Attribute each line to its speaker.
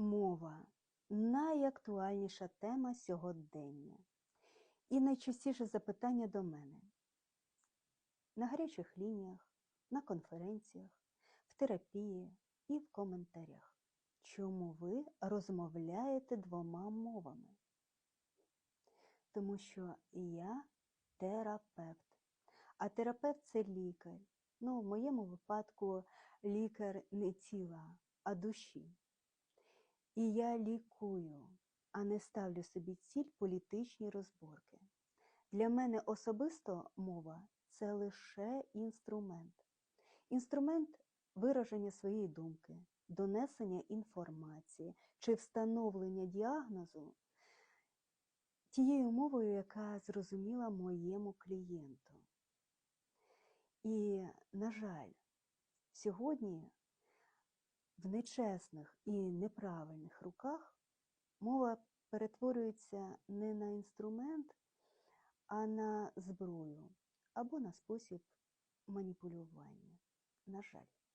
Speaker 1: Мова найактуальніша тема сьогодення. І найчастіше запитання до мене на гарячих лініях, на конференціях, в терапії і в коментарях. Чому ви розмовляєте двома мовами? Тому що я терапевт, а терапевт це лікар. Ну, в моєму випадку лікар не тіла, а душі. І я лікую, а не ставлю собі ціль політичні розборки. Для мене особисто мова це лише інструмент. Інструмент вираження своєї думки, донесення інформації чи встановлення діагнозу тією мовою, яка зрозуміла моєму клієнту. І, на жаль, сьогодні в нечесних і неправильних руках мова перетворюється не на інструмент, а на зброю або на спосіб маніпулювання. На жаль.